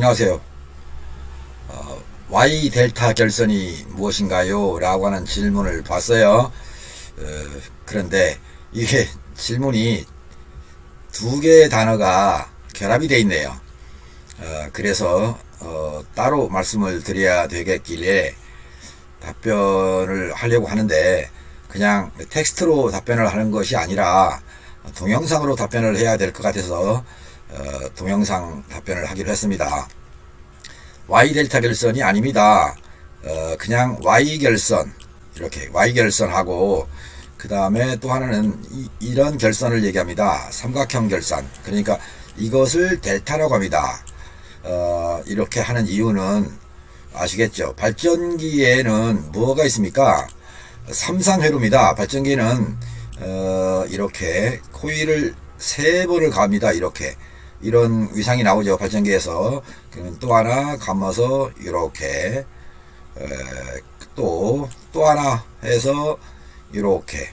안녕하세요. 어, Y 델타 결선이 무엇인가요? 라고 하는 질문을 봤어요. 어, 그런데 이게 질문이 두 개의 단어가 결합이 되어 있네요. 어, 그래서 어, 따로 말씀을 드려야 되겠길래 답변을 하려고 하는데 그냥 텍스트로 답변을 하는 것이 아니라 동영상으로 답변을 해야 될 것 같아서 어, 동영상 답변을 하기로 했습니다. Y 델타 결선이 아닙니다. 어, 그냥 Y 결선 이렇게 Y 결선하고 그 다음에 또 하나는 이, 런 결선을 얘기합니다. 삼각형 결선. 그러니까 이것을 델타라고 합니다. 어, 이렇게 하는 이유는 아시겠죠? 발전기에는 뭐가 있습니까? 삼상회로입니다. 발전기는 어, 이렇게 코일을 세 번을 갑니다. 이렇게 이런 위상이 나오죠. 발전기에서 또 하나 감아서 이렇게 또또 하나 해서 이렇게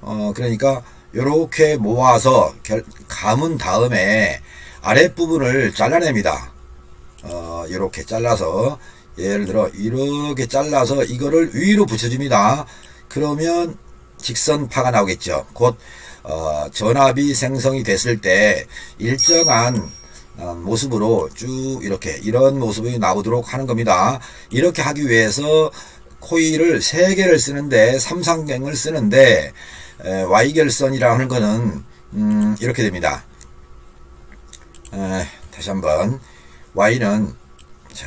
어 그러니까 이렇게 모아서 결, 감은 다음에 아랫부분을 잘라냅니다. 어, 이렇게 잘라서 예를 들어 이렇게 잘라서 이거를 위로 붙여줍니다. 그러면 직선파가 나오겠죠. 곧 어, 전압이 생성이 됐을 때 일정한 어, 모습으로 쭉 이렇게 이런 모습이 나오도록 하는 겁니다. 이렇게 하기 위해서 코일을 세 개를 쓰는데 삼상경을 쓰는데 에, Y결선이라 하는 거는 음, 이렇게 됩니다. 에, 다시 한번 Y는 자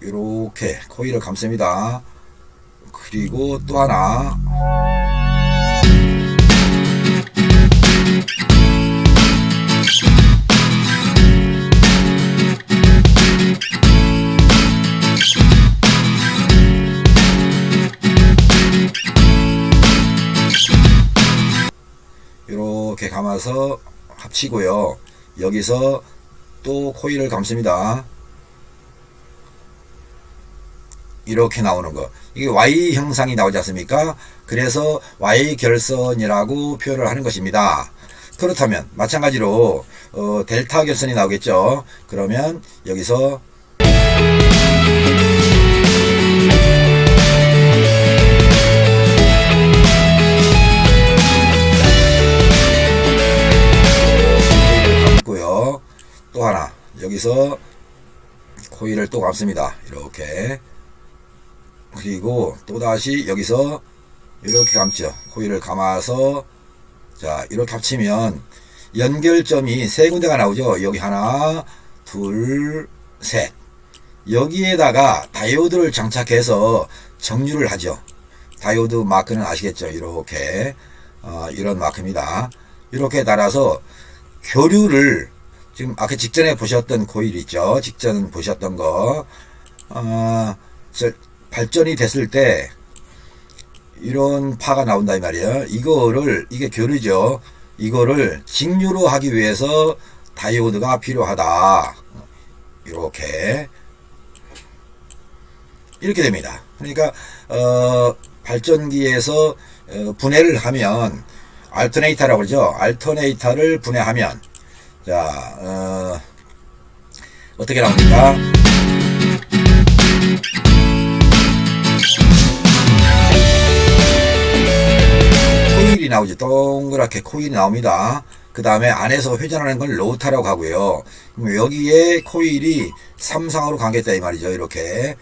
이렇게 코일을 감습니다. 그리고 또 하나 이렇게 감아서 합치고요. 여기서 또 코일을 감습니다. 이렇게 나오는 거. 이게 Y 형상이 나오지 않습니까? 그래서 Y 결선이라고 표현을 하는 것입니다. 그렇다면 마찬가지로 어, 델타 결선이 나오겠죠. 그러면 여기서 감고요. 또 하나 여기서 코일을 또 감습니다. 이렇게 그리고 또 다시 여기서 이렇게 감죠. 코일을 감아서 자 이렇게 합치면 연결점이 세 군데가 나오죠. 여기 하나, 둘, 셋. 여기에다가 다이오드를 장착해서 정류를 하죠. 다이오드 마크는 아시겠죠? 이렇게 어, 이런 마크입니다. 이렇게 달아서 교류를 지금 아까 직전에 보셨던 코일 있죠? 직전 보셨던 거 어, 저 발전이 됐을 때 이런 파가 나온다 이 말이에요. 이거를 이게 교류죠. 이거를 직류로 하기 위해서 다이오드가 필요하다. 이렇게 이렇게 됩니다. 그러니까 어, 발전기에서 어, 분해를 하면 알터네이터라고 그러죠. 알터네이터를 분해하면 자 어, 어떻게 나옵니까? 나오죠. 동그랗게 코일이 나옵니다. 그 다음에 안에서 회전하는 걸 로타라고 하고요. 그럼 여기에 코일이 삼상으로 감겠다 이 말이죠. 이렇게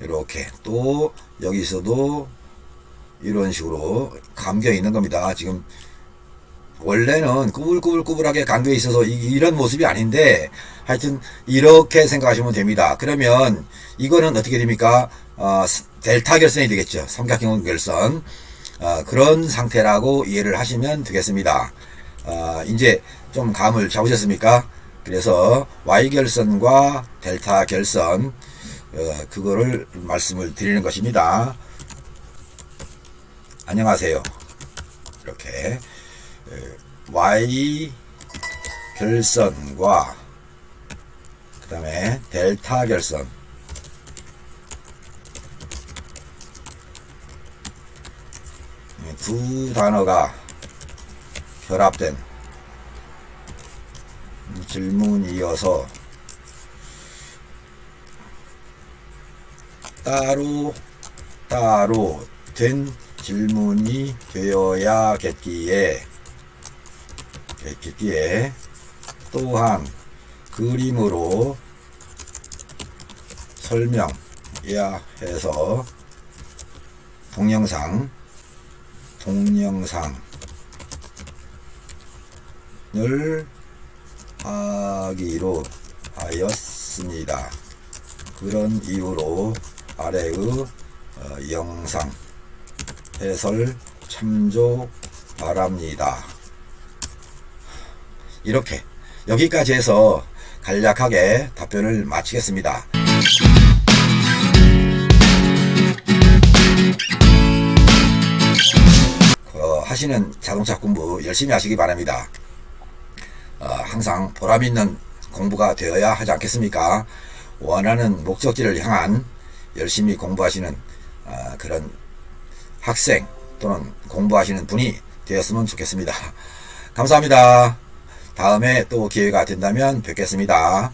이렇게 또 여기서도 이런 식으로 감겨 있는 겁니다. 지금 원래는 꾸불꾸불꾸불하게 감겨 있어서 이- 이런 모습이 아닌데 하여튼 이렇게 생각하시면 됩니다. 그러면 이거는 어떻게 됩니까? 어, 스- 델타 결선이 되겠죠. 삼각형 결선. 어, 그런 상태라고 이해를 하시면 되겠습니다. 어, 이제 좀 감을 잡으셨습니까? 그래서 Y 결선과 델타 결선 어, 그거를 말씀을 드리는 것입니다. 안녕하세요. 이렇게 어, Y 결선과 그 다음에 델타 결선 두 단어가 결합된 질문이어서 따로 따로 된 질문이 되어야겠기에 겠기에 또한 그림으로 설명해야 해서 동영상 동영상을 하기로 하였습니다. 그런 이유로 아래의 어, 영상 해설 참조 바랍니다. 이렇게 여기까지 해서 간략하게 답변을 마치겠습니다. 하시는 자동차 공부 열심히 하시기 바랍니다. 어, 항상 보람 있는 공부가 되어야 하지 않겠습니까? 원하는 목적지를 향한 열심히 공부하시는 어, 그런 학생 또는 공부하시는 분이 되었으면 좋겠습니다. 감사합니다. 다음에 또 기회가 된다면 뵙겠습니다.